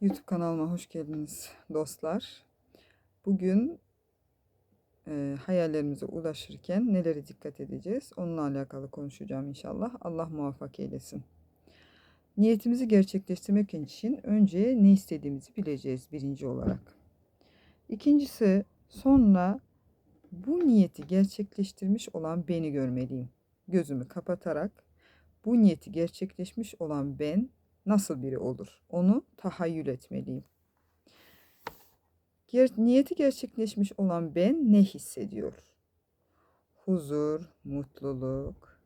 YouTube kanalıma hoş geldiniz dostlar. Bugün e, hayallerimize ulaşırken nelere dikkat edeceğiz? Onunla alakalı konuşacağım inşallah. Allah muvaffak eylesin. Niyetimizi gerçekleştirmek için önce ne istediğimizi bileceğiz birinci olarak. İkincisi sonra bu niyeti gerçekleştirmiş olan beni görmeliyim. Gözümü kapatarak bu niyeti gerçekleşmiş olan ben nasıl biri olur? Onu tahayyül etmeliyim. Ger niyeti gerçekleşmiş olan ben ne hissediyor? Huzur, mutluluk,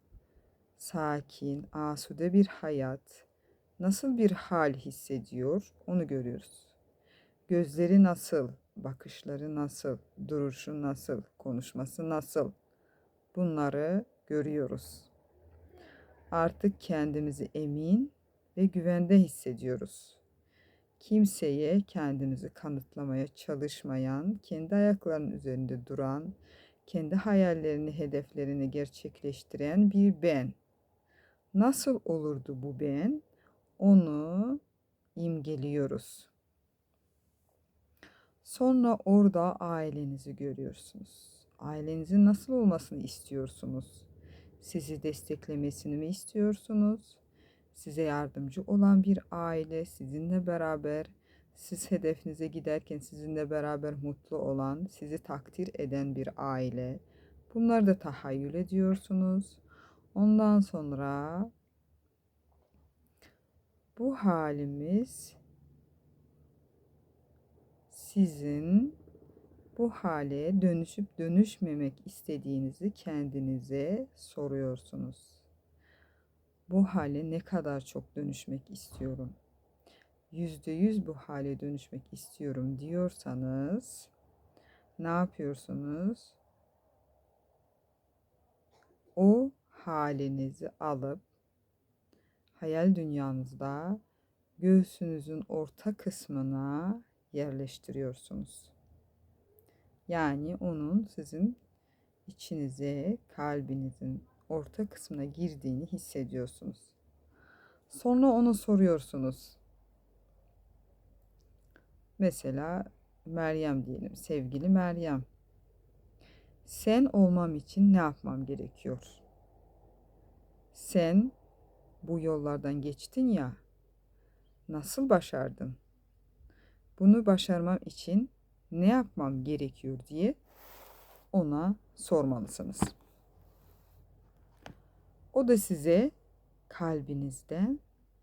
sakin, asude bir hayat, nasıl bir hal hissediyor onu görüyoruz. Gözleri nasıl, bakışları nasıl, duruşu nasıl, konuşması nasıl bunları görüyoruz. Artık kendimizi emin ve güvende hissediyoruz. Kimseye kendimizi kanıtlamaya çalışmayan, kendi ayaklarının üzerinde duran, kendi hayallerini, hedeflerini gerçekleştiren bir ben. Nasıl olurdu bu ben? Onu imgeliyoruz. Sonra orada ailenizi görüyorsunuz. Ailenizin nasıl olmasını istiyorsunuz? Sizi desteklemesini mi istiyorsunuz? Size yardımcı olan bir aile, sizinle beraber siz hedefinize giderken sizinle beraber mutlu olan, sizi takdir eden bir aile. Bunları da tahayyül ediyorsunuz. Ondan sonra bu halimiz sizin bu hale dönüşüp dönüşmemek istediğinizi kendinize soruyorsunuz bu hale ne kadar çok dönüşmek istiyorum? Yüzde yüz bu hale dönüşmek istiyorum diyorsanız ne yapıyorsunuz? O halinizi alıp hayal dünyanızda göğsünüzün orta kısmına yerleştiriyorsunuz. Yani onun sizin içinize, kalbinizin orta kısmına girdiğini hissediyorsunuz. Sonra onu soruyorsunuz. Mesela Meryem diyelim, sevgili Meryem. Sen olmam için ne yapmam gerekiyor? Sen bu yollardan geçtin ya. Nasıl başardın? Bunu başarmam için ne yapmam gerekiyor diye ona sormalısınız. O da size kalbinizden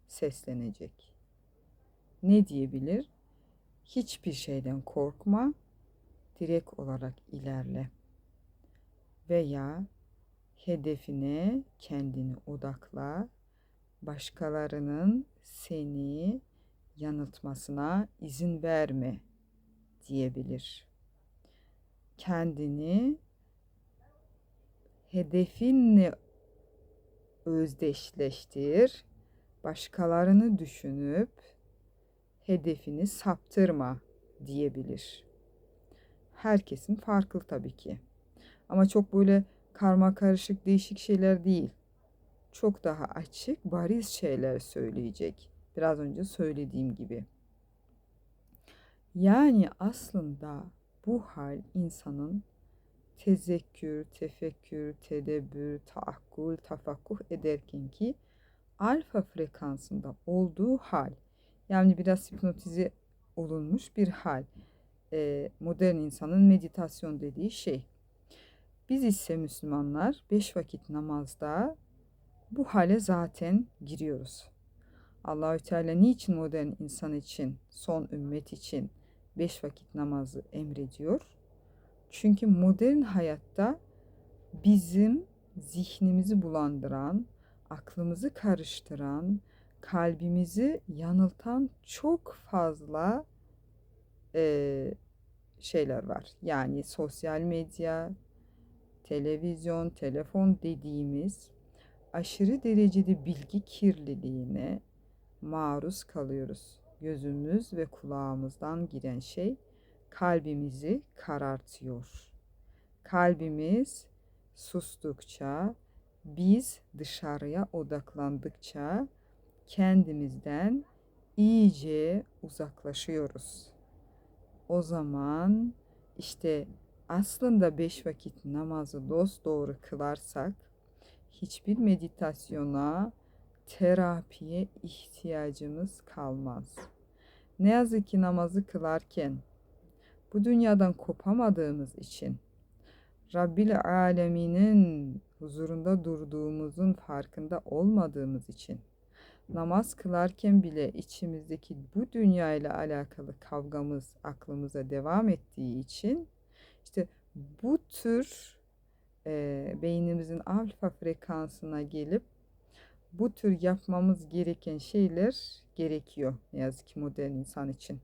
seslenecek. Ne diyebilir? Hiçbir şeyden korkma, direkt olarak ilerle. Veya hedefine kendini odakla, başkalarının seni yanıltmasına izin verme diyebilir. Kendini hedefinle özdeşleştir. Başkalarını düşünüp hedefini saptırma diyebilir. Herkesin farklı tabii ki. Ama çok böyle karma karışık değişik şeyler değil. Çok daha açık, bariz şeyler söyleyecek. Biraz önce söylediğim gibi. Yani aslında bu hal insanın tezekkür, tefekkür, tedebbür, taakkul, tafakkuh ederken ki alfa frekansında olduğu hal. Yani biraz hipnotize olunmuş bir hal. Ee, modern insanın meditasyon dediği şey. Biz ise Müslümanlar beş vakit namazda bu hale zaten giriyoruz. Allahü Teala niçin modern insan için, son ümmet için beş vakit namazı emrediyor? Çünkü modern hayatta bizim zihnimizi bulandıran, aklımızı karıştıran, kalbimizi yanıltan çok fazla e, şeyler var. Yani sosyal medya, televizyon, telefon dediğimiz aşırı derecede bilgi kirliliğine maruz kalıyoruz. Gözümüz ve kulağımızdan giren şey kalbimizi karartıyor. Kalbimiz sustukça, biz dışarıya odaklandıkça kendimizden iyice uzaklaşıyoruz. O zaman işte aslında beş vakit namazı dost doğru kılarsak hiçbir meditasyona, terapiye ihtiyacımız kalmaz. Ne yazık ki namazı kılarken bu dünyadan kopamadığımız için Rabbil Aleminin huzurunda durduğumuzun farkında olmadığımız için namaz kılarken bile içimizdeki bu dünya ile alakalı kavgamız aklımıza devam ettiği için işte bu tür e, beynimizin alfa frekansına gelip bu tür yapmamız gereken şeyler gerekiyor ne yazık ki modern insan için.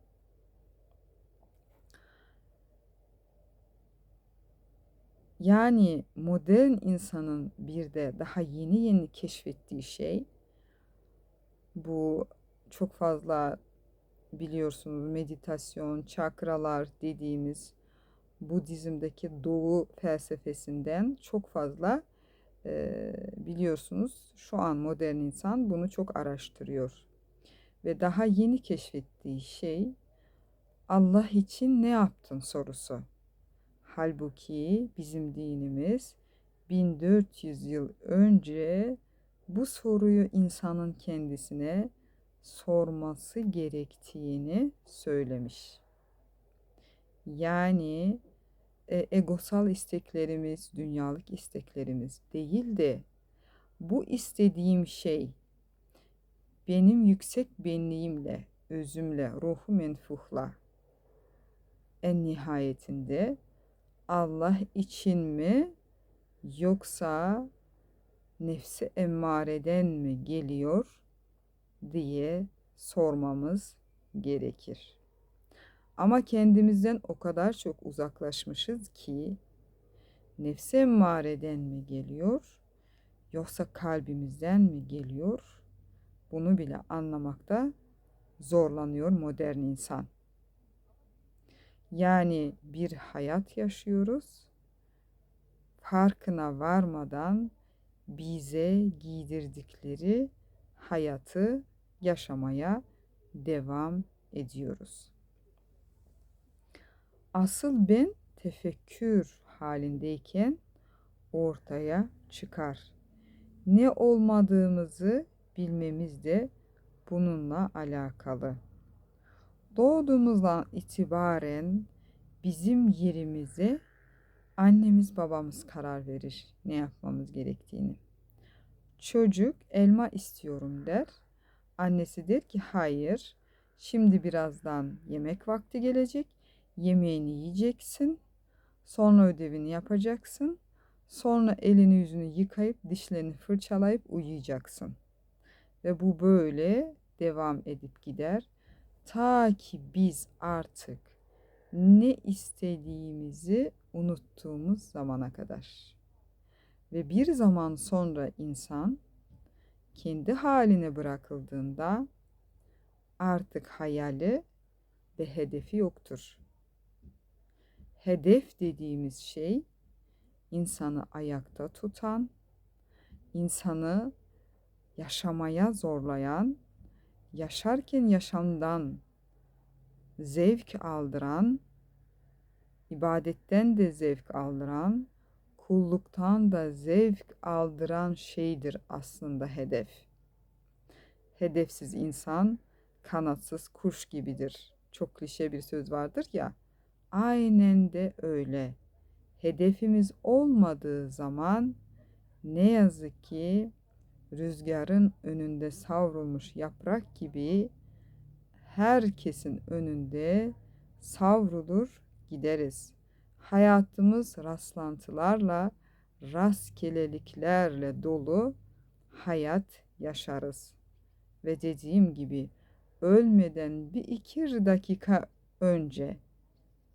Yani modern insanın bir de daha yeni yeni keşfettiği şey bu çok fazla biliyorsunuz meditasyon, çakralar dediğimiz Budizm'deki doğu felsefesinden çok fazla e, biliyorsunuz şu an modern insan bunu çok araştırıyor. Ve daha yeni keşfettiği şey Allah için ne yaptın sorusu. Halbuki bizim dinimiz 1400 yıl önce bu soruyu insanın kendisine sorması gerektiğini söylemiş. Yani e, egosal isteklerimiz, dünyalık isteklerimiz değil de bu istediğim şey benim yüksek benliğimle, özümle, ruhu menfuhla en nihayetinde Allah için mi yoksa nefsi emmareden mi geliyor diye sormamız gerekir. Ama kendimizden o kadar çok uzaklaşmışız ki nefsi emmareden mi geliyor yoksa kalbimizden mi geliyor? Bunu bile anlamakta zorlanıyor modern insan. Yani bir hayat yaşıyoruz. Farkına varmadan bize giydirdikleri hayatı yaşamaya devam ediyoruz. Asıl ben tefekkür halindeyken ortaya çıkar. Ne olmadığımızı bilmemiz de bununla alakalı. Doğduğumuzdan itibaren bizim yerimize annemiz babamız karar verir ne yapmamız gerektiğini. Çocuk elma istiyorum der. Annesi der ki hayır. Şimdi birazdan yemek vakti gelecek. Yemeğini yiyeceksin. Sonra ödevini yapacaksın. Sonra elini yüzünü yıkayıp dişlerini fırçalayıp uyuyacaksın. Ve bu böyle devam edip gider. Ta ki biz artık ne istediğimizi unuttuğumuz zamana kadar. Ve bir zaman sonra insan kendi haline bırakıldığında artık hayali ve hedefi yoktur. Hedef dediğimiz şey insanı ayakta tutan, insanı yaşamaya zorlayan, yaşarken yaşamdan zevk aldıran, ibadetten de zevk aldıran, kulluktan da zevk aldıran şeydir aslında hedef. Hedefsiz insan kanatsız kuş gibidir. Çok klişe bir söz vardır ya. Aynen de öyle. Hedefimiz olmadığı zaman ne yazık ki rüzgarın önünde savrulmuş yaprak gibi herkesin önünde savrulur gideriz. Hayatımız rastlantılarla, rastgeleliklerle dolu hayat yaşarız. Ve dediğim gibi ölmeden bir iki dakika önce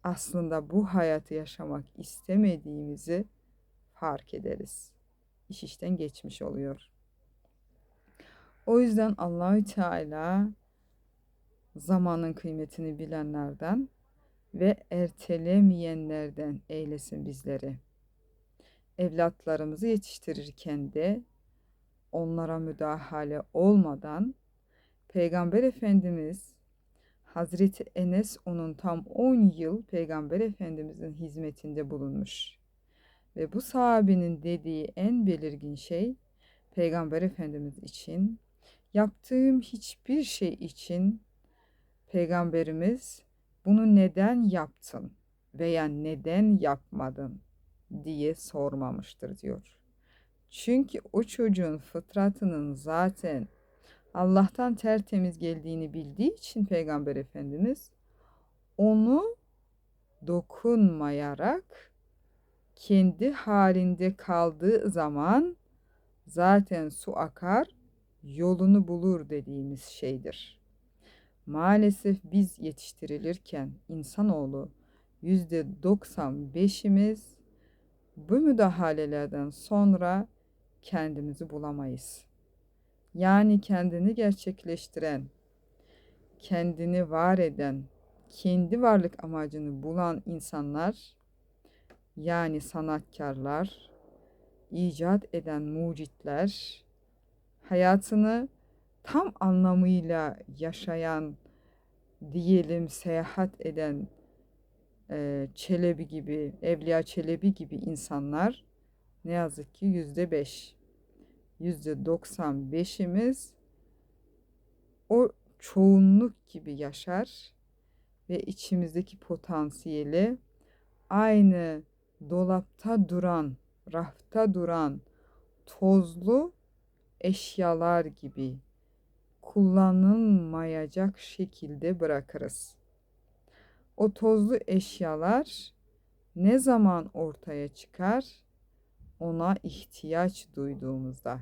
aslında bu hayatı yaşamak istemediğimizi fark ederiz. İş işten geçmiş oluyor. O yüzden Allahü Teala zamanın kıymetini bilenlerden ve ertelemeyenlerden eylesin bizleri. Evlatlarımızı yetiştirirken de onlara müdahale olmadan Peygamber Efendimiz Hazreti Enes onun tam 10 yıl Peygamber Efendimizin hizmetinde bulunmuş. Ve bu sahabinin dediği en belirgin şey Peygamber Efendimiz için yaptığım hiçbir şey için Peygamberimiz bunu neden yaptın veya neden yapmadın diye sormamıştır diyor. Çünkü o çocuğun fıtratının zaten Allah'tan tertemiz geldiğini bildiği için Peygamber Efendimiz onu dokunmayarak kendi halinde kaldığı zaman zaten su akar, yolunu bulur dediğimiz şeydir. Maalesef biz yetiştirilirken insanoğlu yüzde 95'imiz bu müdahalelerden sonra kendimizi bulamayız. Yani kendini gerçekleştiren, kendini var eden, kendi varlık amacını bulan insanlar yani sanatkarlar, icat eden mucitler, hayatını tam anlamıyla yaşayan, diyelim seyahat eden e, Çelebi gibi, Evliya Çelebi gibi insanlar ne yazık ki yüzde beş, yüzde doksan beşimiz o çoğunluk gibi yaşar ve içimizdeki potansiyeli aynı dolapta duran, rafta duran tozlu eşyalar gibi kullanılmayacak şekilde bırakırız. O tozlu eşyalar ne zaman ortaya çıkar? Ona ihtiyaç duyduğumuzda.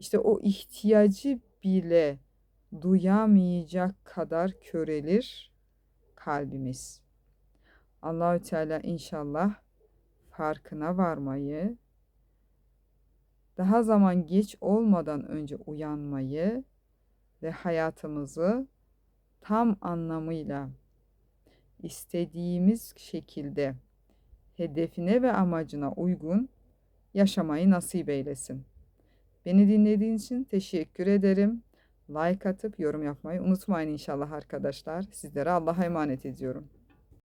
İşte o ihtiyacı bile duyamayacak kadar körelir kalbimiz. Allahü Teala inşallah farkına varmayı, daha zaman geç olmadan önce uyanmayı ve hayatımızı tam anlamıyla istediğimiz şekilde hedefine ve amacına uygun yaşamayı nasip eylesin. Beni dinlediğiniz için teşekkür ederim. Like atıp yorum yapmayı unutmayın inşallah arkadaşlar. Sizlere Allah'a emanet ediyorum.